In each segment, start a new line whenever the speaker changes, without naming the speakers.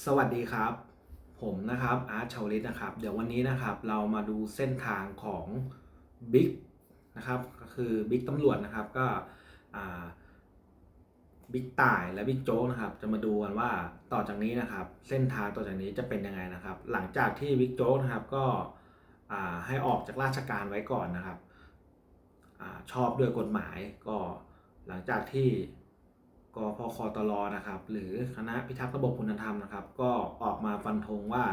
สวัสดีครับ ผมนะครับอาร์ตชาวลิตนะครับ เดี๋ยววันนี้นะครับเรามาดูเส้นทางของบิ๊กนะครับก็คือบิ๊กตำรวจนะครับก็บิ๊กต่ายและบิ๊กโจ๊กนะครับ จะมาดูกันว่าต่อจากนี้นะครับ เส้นทางต่อจากนี้จะเป็นยังไงนะครับ หลังจากที่บิ๊กโจ๊กนะครับก็ให้ออกจากราชการไว้ก่อนนะครับอชอบด้วยกฎหมายก็หลังจากที่ กพคตรนะครับ หรือคณะพิทักษ์ระบบคุณธรรมนะครับ ก็ออกมาฟันธงว่า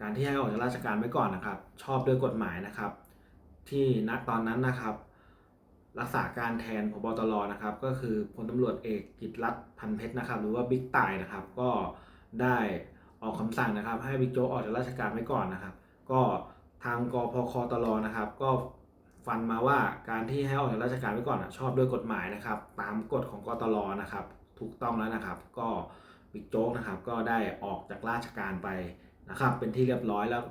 การที่ให้ออกจากราชการไว้ก่อนนะครับ ชอบด้วยกฎหมายนะครับ ที่ณตอนนั้นนะครับ รักษาการแทนพบตรนะครับ ก็คือพลตำรวจเอกกิตติรัตน์พันเพชรนะครับ หรือว่าบิ๊กต่ายนะครับ ก็ได้ออกคำสั่งนะครับ ให้บิ๊กโจ๊กออกจากราชการไว้ก่อนนะครับ ก็ทางกพคตรนะครับ ก็ ฟันมาว่าการที่ให้ออกจากราชการไว้ก่อนชอบด้วยกฎหมายนะครับ ตามกฎของกตรนะครับ ถูกต้องแล้วนะครับ ก็บิ๊กโจ๊กนะครับ ก็ได้ออกจากราชการไปนะครับ เป็นที่เรียบร้อยแล้ว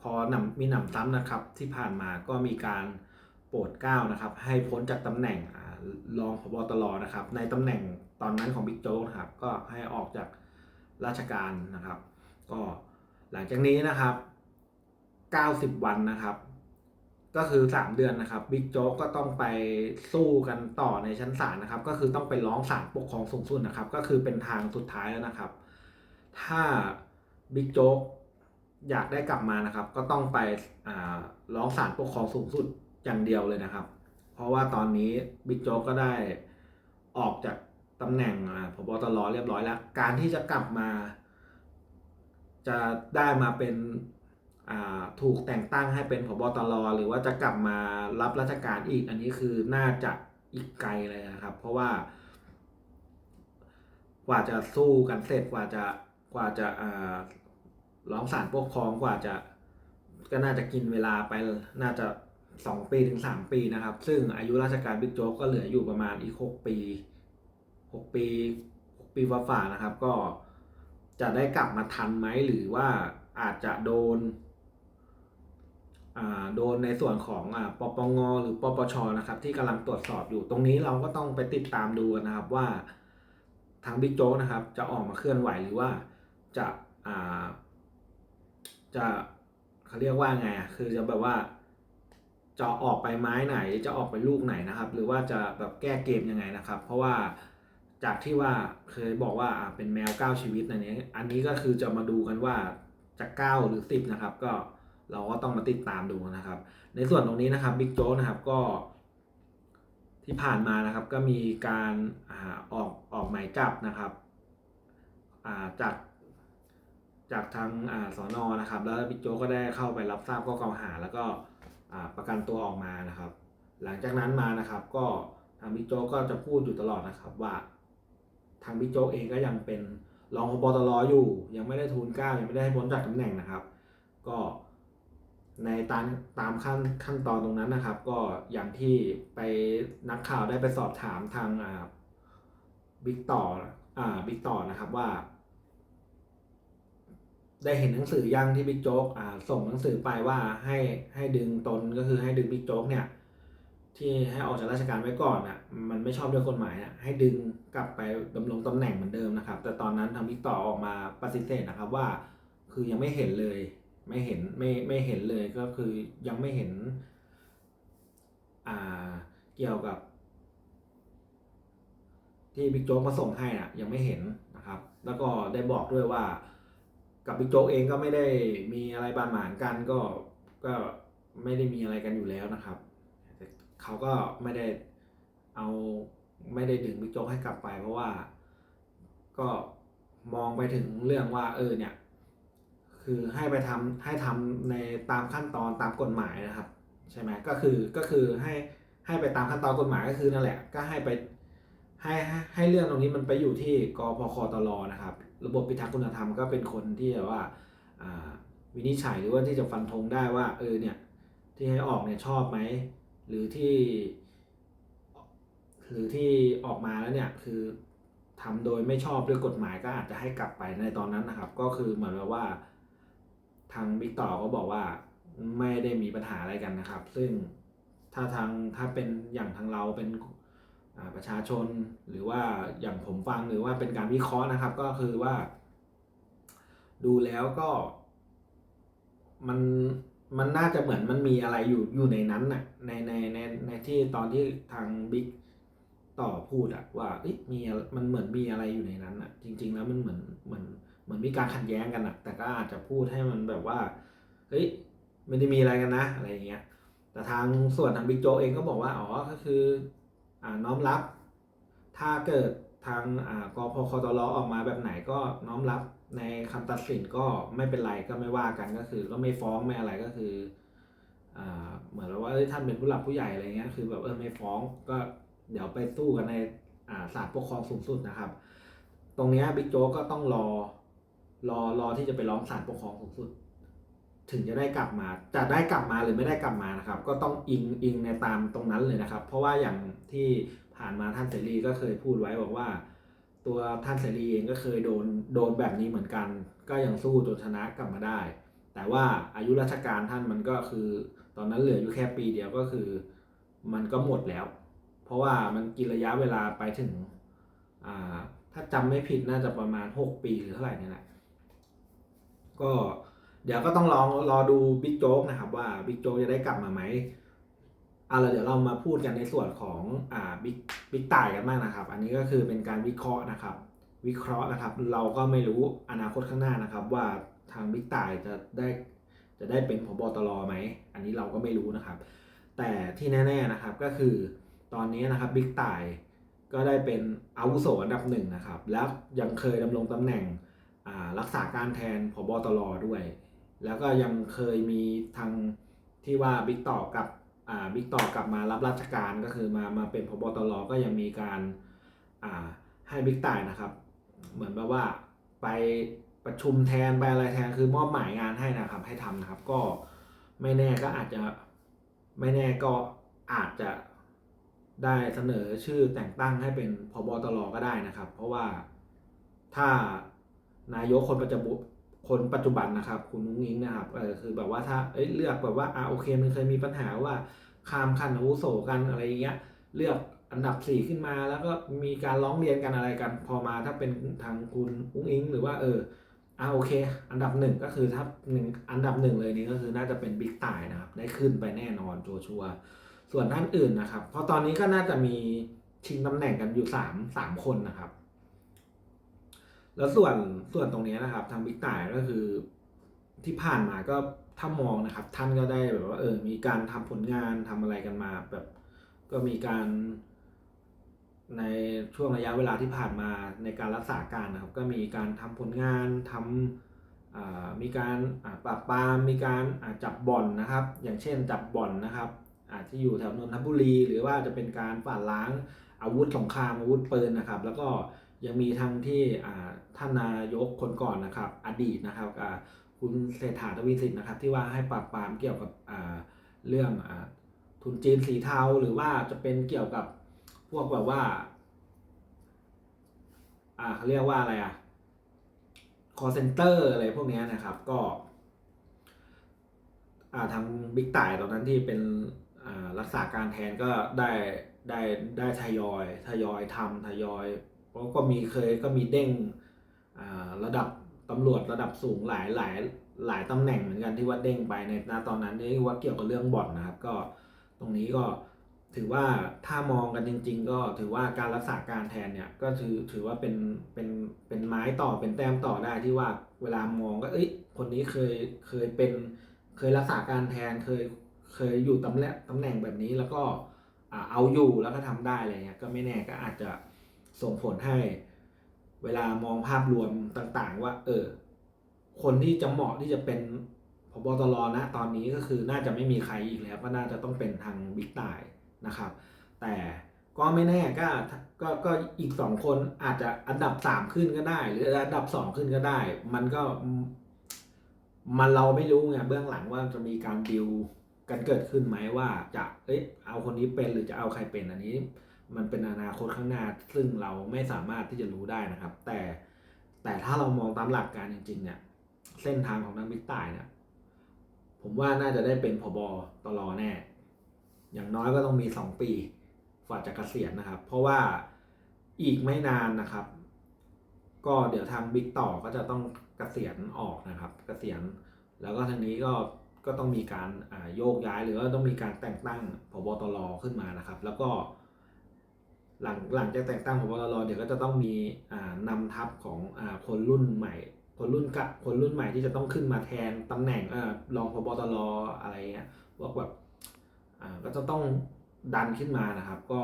พอนำมีหนำซ้ำนะครับ ที่ผ่านมาก็มีการโปรดเกล้านะครับ ให้พ้นจากตำแหน่งอรองพบตรนะครับ ในตำแหน่งตอนนั้นของบิ๊กโจ๊กนะครับก็ให้ออกจากราชการนะครับ ก็หลังจากนี้นะครับ 90 วันนะครับ ก็คือ 3 เดือนนะครับบิ๊กโจ๊กก็ต้องไปสู้กันต่อในชั้นศาลนะครับ ก็คือต้องไปร้องศาลปกครองสูงสุดนะครับ ก็คือเป็นทางสุดท้ายแล้วนะครับ ถ้าบิ๊กโจ๊กอยากได้กลับมานะครับ ก็ต้องไปอ่าร้องศาลปกครองสูงสุดอย่างเดียวเลยนะครับ เพราะว่าตอนนี้บิ๊กโจ๊กก็ได้ออกจากตำแหน่งพบตรเรียบร้อยแล้ว การที่จะกลับมา จะได้มาเป็น ถูกแต่งตั้งให้เป็นพบตรหรือว่าจะกลับมารับราชการอีก อันนี้คือน่าจะอีกไกลเลยนะครับ เพราะว่า กว่าจะสู้กันเสร็จกว่าจะกว่าจะร้องศาลปกครองกว่าจะก็น่าจะกินเวลาไปน่าจะสองปีถึงสามปีนะครับ ซึ่งอายุราชการบิ๊กโจ๊กก็เหลืออยู่ประมาณอีกหกปีหกปีหกปีฝ่าๆนะครับ ก็จะได้กลับมาทันไหมหรือว่าอาจจะโดน โดนในส่วนของอปปงหรือปปชนะครับที่กำลังตรวจสอบอยู่ ตรงนี้เราก็ต้องไปติดตามดูนะครับว่าทางบิ๊กโจ๊กนะครับ จะออกมาเคลื่อนไหวหรือว่าจะาจะเขาเรียกว่าไงคือจะแบบว่าจะออกไปไม้ไหนจะออกไปลูกไหนนะครับ หรือว่าจะแบบแก้เกมยังไงนะครับ เพราะว่าจากที่ว่าเคยบอกว่าอ่าเป็นแมวเก้าชีวิตอันนี้ อันนี้ก็คือจะมาดูกันว่าจะเก้าหรือสิบนะครับ ก็ เราก็ต้องมาติดตามดูนะครับ ในส่วนตรงนี้นะครับบิ๊กโจ๊กนะครับก็ ที่ผ่านมานะครับก็มีการอออกออกหมายจับนะครับาจากจากทางอสอนอนะครับ แล้วบิ๊กโจ๊กก็ได้เข้าไปรับทราบข้อกล่าวหา แล้วก็ประกันตัวออกมานะครับ หลังจากนั้นมานะครับ ก็ทางบิ๊กโจ๊กก็จะพูดอยู่ตลอดนะครับว่า ทางบิ๊กโจ๊กเองก็ยังเป็นรองพบตรอยู่ ยังไม่ได้ทูลเก้ายังไม่ได้ให้พ้นจากตำแหน่งนะครับ ก็ ในตามตามขั้นขั้นตอนตรงนั้นนะครับ ก็อย่างที่ไปนักข่าวได้ไปสอบถามทางบิ๊กต่ออ่าบิ๊กต่อนะครับว่า ได้เห็นหนังสือยังที่บิ๊กโจ๊กอ่าส่งหนังสือไปว่าให้ให้ดึงตนก็คือให้ดึงบิ๊กโจ๊กเนี่ย ที่ให้ออกจากราชการไว้ก่อนอะมันไม่ชอบด้วยกฎหมายอะให้ดึงกลับไปดำรงตำแหน่งเหมือนเดิมนะครับ แต่ตอนนั้นทางบิ๊กต่อออกมาปฏิเสธนะครับว่า คือยังไม่เห็นเลย ไม่เห็นไม่ไม่เห็นเลยก็คือยังไม่เห็นอ่าเกี่ยวกับ ที่บิ๊กโจ๊กมาส่งให้อะยังไม่เห็นนะครับ แล้วก็ได้บอกด้วยว่า กับบิ๊กโจ๊กเองก็ไม่ได้มีอะไรบาดหมางกันก็ก็ไม่ได้มีอะไรกันอยู่แล้วนะครับเขาก็ไม่ได้เอาไม่ได้ดึงบิ๊กโจ๊กให้กลับไป เพราะว่าก็มองไปถึงเรื่องว่าเออเนี่ย คือให้ไปทำให้ทำในตามขั้นตอนตามกฎหมายนะครับใช่ไหมก็คือก็คือให้ให้ไปตามขั้นตอนกฎหมายก็คือนั่นแหละ ก็ให้ไปให้ให้ให้เรื่องตรงนี้มันไปอยู่ที่กพคตรนะครับ ระบบพิทักษ์คุณธรรมก็เป็นคนที่แบบว่าวินิจฉัยหรือว่าที่จะฟันธงได้ว่าเออเนี่ยที่ให้ออกเนี่ยชอบไหมหรือที่ หรือที่ออกมาแล้วเนี่ยคือทำโดยไม่ชอบด้วยกฎหมายก็อาจจะให้กลับไปในตอนนั้นนะครับ ก็คือเหมือนกับว่า ทางบิ๊กต่อก็บอกว่าไม่ได้มีปัญหาอะไรกันนะครับ ซึ่งถ้าทางถ้าเป็นอย่างทางเราเป็นประชาชนหรือว่าอย่างผมฟังหรือว่าเป็นการวิเคราะห์นะครับ ก็คือว่า ดูแล้วก็มันมันน่าจะเหมือนมันมีอะไรอยู่อยู่ในนั้นน่ะในในในในที่ตอนที่ทางบิ๊กต่อพูดอะว่าเอ๊ะมีมันเหมือนมีอะไรอยู่ในนั้นอะจริง ๆ แล้วมันเหมือนเหมือน เหมือนมีการขัดแย้งกันอะแต่ก็อาจจะพูดให้มันแบบว่าเฮ้ยไม่ได้มีอะไรกันนะอะไรอย่างเงี้ยแต่ทางส่วนทางบิ๊กโจ๊กเองก็บอกว่าอ๋อก็คืออ่าน้อมรับ ถ้าเกิดทางอ่ากพคตรออกมาแบบไหนก็น้อมรับในคำตัดสินก็ไม่เป็นไรก็ไม่ว่ากันก็คือก็ไม่ฟ้องไม่อะไรก็คืออ่าเหมือนว่าเอ้ยท่านเป็นผู้หลักผู้ใหญ่อะไรเงี้ยคือแบบเออไม่ฟ้องก็เดี๋ยวไปสู้กันในอ่าศาลปกครองสูงสุดนะครับ ตรงนี้บิ๊กโจ๊กก็ต้องรอ รอรอที่จะไปร้องศาลปกครองสูงสุด ถึงจะได้กลับมาจะได้กลับมาหรือไม่ได้กลับมานะครับ ก็ต้องอิงอิงในตามตรงนั้นเลยนะครับ เพราะว่าอย่างที่ผ่านมาท่านเสรีก็เคยพูดไว้บอกว่า ตัวท่านเสรีเองก็เคยโดนโดนแบบนี้เหมือนกัน ก็ยังสู้จนชนะกลับมาได้ แต่ว่าอายุราชการท่านมันก็คือ ตอนนั้นเหลืออยู่แค่ปีเดียวก็คือ มันก็หมดแล้ว เพราะว่ามันกินระยะเวลาไปถึงถ้าจำไม่ผิดน่าจะประมาณ 6 ปีหรือเท่าไหร่นี่แหละ ก็เดี๋ยวก็ต้องลองรอดูบิ๊กโจ๊กนะครับว่าบิ๊กโจ๊กจะได้กลับมาไหมเอาละเดี๋ยวเรามาพูดกันในส่วนของอ่าบิ๊กบิ๊กต่ายกันบ้างนะครับ อันนี้ก็คือเป็นการวิเคราะห์นะครับ วิเคราะห์นะครับ เราก็ไม่รู้อนาคตข้างหน้านะครับ ว่าทางบิ๊กต่ายจะได้จะได้เป็นผบตรไหมอันนี้เราก็ไม่รู้นะครับ แต่ที่แน่ๆนะครับก็คือตอนนี้นะครับบิ๊กต่ายก็ได้เป็นอาวุโสอันดับหนึ่งนะครับ แล้วยังเคยดำรงตำแหน่ง รักษาการแทนผบตรด้วย แล้วก็ยังเคยมีทางที่ว่าบิ๊กต่อกับบิ๊กต่อกลับมารับราชการก็คือมามาเป็นพบตรก็ยังมีการาให้บิ๊กต่ายนะครับ เหมือนแบบว่าไปประชุมแทนไปอะไรแทนคือมอบหมายงานให้นะครับ ให้ทำนะครับ ก็ไม่แน่ก็อาจจะไม่แน่ก็อาจจะได้เสนอชื่อแต่งตั้งให้เป็นพบตรก็ได้นะครับ เพราะว่าถ้า นายกคนปัจจุบันคนปัจจุบันนะครับ คุณนุ้งอิงนะครับเออคือแบบว่าถ้าเอ้ยเลือกแบบว่าอ่าโอเคมันเคยมีปัญหาว่าข้ามขั้นอาวุโสกันอะไรอย่างเงี้ยเลือกอันดับสี่ขึ้นมาแล้วก็มีการร้องเรียนกันอะไรกัน พอมาถ้าเป็นทางคุณอุ้งอิง หรือว่าเอออ่าโอเค อันดับหนึ่งก็คือถ้าหนึ่งอันดับหนึ่งเลยนี่ก็คือน่าจะเป็นบิ๊กต่ายนะครับ ได้ขึ้นไปแน่นอนโจชัวร์ส่วนท่านอื่นนะครับ เพราะตอนนี้ก็น่าจะมีชิงตำแหน่งกันอยู่สามสามคนนะครับ แล้วส่วนส่วนตรงนี้นะครับ ทางบิ๊กต่ายก็คือที่ผ่านมาก็ถ้ามองนะครับ ท่านก็ได้แบบว่าเออมีการทำผลงานทำอะไรกันมาแบบก็มีการในช่วงระยะเวลาที่ผ่านมาในการรักษาการนะครับ ก็มีการทำผลงานทำอ่ามีการปราบปรามมีการจับบ่อนนะครับ อย่างเช่นจับบ่อนนะครับอาที่อยู่แถวนนทบุรี หรือว่าจะเป็นการฝ่าล้างอาวุธสงครามอาวุธปืนนะครับ แล้วก็ ยังมีทางที่ท่านนายกคนก่อนนะครับ อดีตนะครับคุณเศรษฐาทวีสินนะครับ ที่ว่าให้ปราบปรามเกี่ยวกับเรื่องอทุนจีนสีเทาหรือว่าจะเป็นเกี่ยวกับพวกแบบว่าเขาเรียกว่าอะไรอะ call center อะไรพวกนี้นะครับก็ทางบิ๊กต่ายตอนนั้นที่เป็นรักษาการแทนก็ได้ได้ได้ทยอยทยอยทำทยอย เพราะก็มีเคยก็มีเด้งระดับตำรวจระดับสูงหลายหลายหลายตำแหน่งเหมือนกันที่ว่าเด้งไปในณตอนนั้นที่ว่าเกี่ยวกับเรื่องบ่อนนะครับ ก็ตรงนี้ก็ถือว่าถ้ามองกันจริง ๆ ก็ถือว่าการรักษาการแทนเนี่ยก็ถือถือว่าเป็นเป็นเป็นไม้ต่อเป็นแต้มต่อได้ที่ว่าเวลามองก็เอ้ยคนนี้เคยเคยเป็นเคยรักษาการแทนเคยเคยอยู่ตำแหน่งตำแหน่งแบบนี้แล้วก็เอาอยู่แล้วก็ทำได้อะไรเงี้ยก็ไม่แน่ก็อาจจะ ส่งผลให้เวลามองภาพรวมต่างๆ ว่า เออ คนที่จะเหมาะที่จะเป็นพบตรนะตอนนี้ก็คือน่าจะไม่มีใครอีกแล้ว ก็น่าจะต้องเป็นทางบิ๊กต่ายนะครับ แต่ก็ไม่แน่ก็ก็ก็อีกสองคนอาจจะอันดับสามขึ้นก็ได้ หรืออันดับสองขึ้นก็ได้ มันก็มันเราไม่รู้ไงเบื้องหลังว่าจะมีการดิวกันเกิดขึ้นไหมว่าจะเอ้ยเอาคนนี้เป็นหรือจะเอาใครเป็นอันนี้ มันเป็นอนาคตข้างหน้า ซึ่งเราไม่สามารถที่จะรู้ได้นะครับ แต่แต่ถ้าเรามองตามหลักการจริง ๆ เนี่ย เส้นทางของนางบิ๊กต่ายเนี่ยผมว่าน่าจะได้เป็นผบตรแน่ อย่างน้อยก็ต้องมี 2 ปีฝ่าจะเกษียณนะครับ เพราะว่าอีกไม่นานนะครับ ก็เดี๋ยวทางบิ๊กต่อก็จะต้องเกษียณออกนะครับเกษียณแล้วก็ทางนี้ก็ก็ต้องมีการโยกย้ายหรือว่าต้องมีการแต่งตั้งพบตรขึ้นมานะครับ แล้วก็ หลังหลังจากแต่งตั้งพบตรเดี๋ยวก็จะต้องมีอ่านำทัพของอคนรุ่นใหม่ คนรุ่นกะคนรุ่นใหม่ที่จะต้องขึ้นมาแทนตำแหน่งอ่ารองพบตรอะไรเงี้ยว่าแบบก็จะต้องดันขึ้นมานะครับก็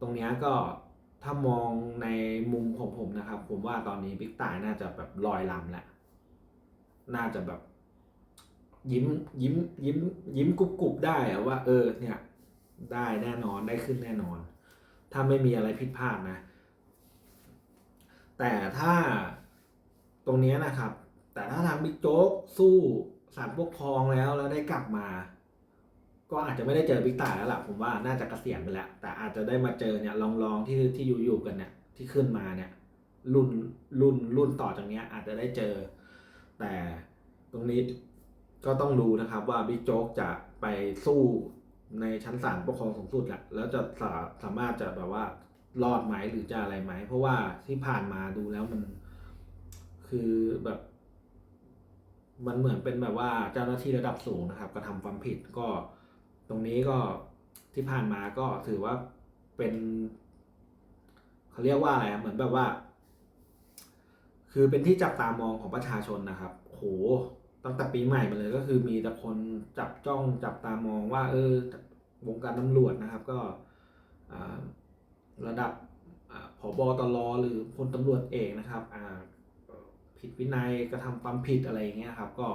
ตรงนี้ก็ถ้ามองในมุมของผมนะครับ ผมว่าตอนนี้บิ๊กต่ายน่าจะแบบลอยลำแล้วน่าจะแบบยิ้มยิ้มยิ้มยิ้มกุบกุบได้อะว่า เออเนี่ย ได้แน่นอนได้ขึ้นแน่นอน ถ้าไม่มีอะไรผิดพลาดนะ แต่ถ้าตรงนี้นะครับ แต่ถ้าทางบิ๊กโจ๊กสู้สารปกครองแล้วแล้วได้กลับมา ก็อาจจะไม่ได้เจอบิ๊กต่ายแล้วล่ะผมว่าน่าจะเกษียณไปแล้ว แต่อาจจะได้มาเจอเนี่ยลองลองๆที่ที่อยู่อยู่กันเนี่ยที่ขึ้นมาเนี่ยรุ่นรุ่นรุ่นต่อจากเนี้ยอาจจะได้เจอ แต่ตรงนี้ก็ต้องดูนะครับว่าบิ๊กโจ๊กจะไปสู้ ในชั้นศาลปกครองสูงสุดแหละแล้วจะสาสามารถจะแบบว่ารอดไหมหรือจะอะไรไหม เพราะว่าที่ผ่านมาดูแล้วมัน คือแบบ มันเหมือนเป็นแบบว่าเจ้าหน้าที่ระดับสูงนะครับกระทำความผิดก็ตรงนี้ก็ที่ผ่านมาก็ถือว่าเป็นเขาเรียกว่าอะไรเหมือนแบบว่า คือเป็นที่จับตามองของประชาชนนะครับโห ตั้งแต่ปีใหม่มาเลยก็คือมีแต่คนจับจ้องจับตามองว่า เออวงการตำรวจนะครับก็ระดับอ่าผบตรหรือพลตำรวจเอกนะครับผิดวินัยกระทำความผิดอะไรอย่างเงี้ยครับก็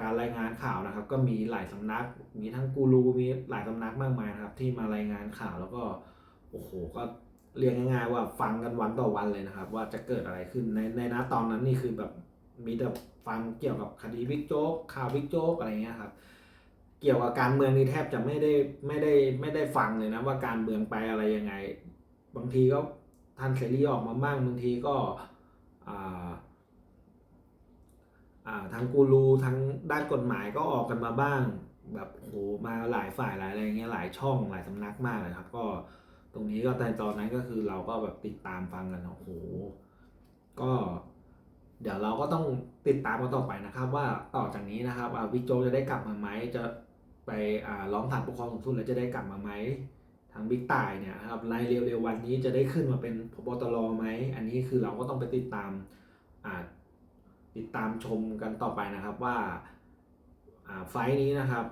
การรายงานข่าวนะครับ ก็มีหลายสำนัก มีทั้งกูรูมีหลายสำนักมากมายนะครับ ที่มารายงานข่าวแล้วก็โอ้โหก็เรียกง่ายๆว่าฟังกันวันต่อวันเลยนะครับ ว่าจะเกิดอะไรขึ้นในในณตอนนั้นนี่คือแบบ มีแต่ฟังเกี่ยวกับคดีบิ๊กโจ๊กข่าวบิ๊กโจ๊กอะไรเงี้ยครับเกี่ยวกับการเมืองนี่แทบจะไม่ได้ไม่ได้ไม่ได้ฟังเลยนะว่าการเมืองไปอะไรยังไง บางทีก็ท่านเสรีออกมาบ้างบางทีก็ทางกูรูทางด้านกฎหมายก็ออกกันมาบ้าง แบบโหมาหลายฝ่ายหลายอะไรเงี้ยหลายช่องหลายสำนักมากเลยครับ ก็ตรงนี้ก็ในตอนนั้นก็คือเราก็แบบติดตามฟังกันโอ้โหก็ เดี๋ยวเราก็ต้องติดตามกันต่อไปนะครับ ว่าต่อจากนี้นะครับวิกโจกจะได้กลับมาไหมจะไปร้องศาลปกครองสูงสุดแล้วจะได้กลับมาไหมทางบิ๊กต่ายเนี่ยครับรายเร็วๆวันนี้จะได้ขึ้นมาเป็นพบตรไหมอันนี้คือเราก็ต้องไปติดตามติดตามชมกันต่อไปนะครับว่าไฟล์นี้นะครับ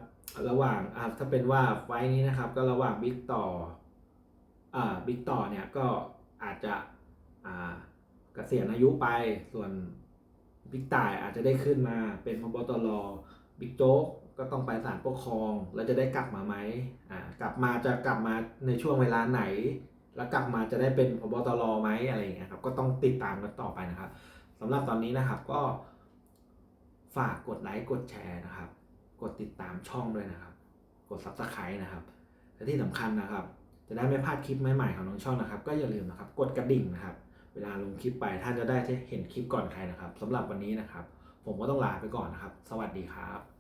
ระหว่างถ้าเป็นว่าไฟล์นี้นะครับ ก็ระหว่างบิ๊กต่อบิ๊กต่อเนี่ยก็อาจจะอ่า กษียณอายุไปส่วนบิ๊กต่ายอาจจะได้ขึ้นมาเป็นพบตรบิ๊กโจ๊กก็ต้องไปศาลปกครอง แล้วจะได้กลับมาไหมอ่ากลับมาจะกลับมาในช่วงเวลาไหน แล้วกลับมาจะได้เป็นพบตรไหมอะไรอย่างเงี้ยครับก็ต้องติดตามกันต่อไปนะครับสำหรับตอนนี้นะครับก็ฝากกดไลค์กดแชร์นะครับ กดติดตามช่องด้วยนะครับ กด subscribe นะครับและที่สำคัญนะครับ จะได้ไม่พลาดคลิปใหม่ๆของน้องช่องนะครับ ก็อย่าลืมนะครับ กดกระดิ่งนะครับ เวลาลงคลิปไปท่านจะได้เห็นคลิปก่อนใครนะครับสำหรับวันนี้นะครับ ผมก็ต้องลาไปก่อนนะครับ สวัสดีครับ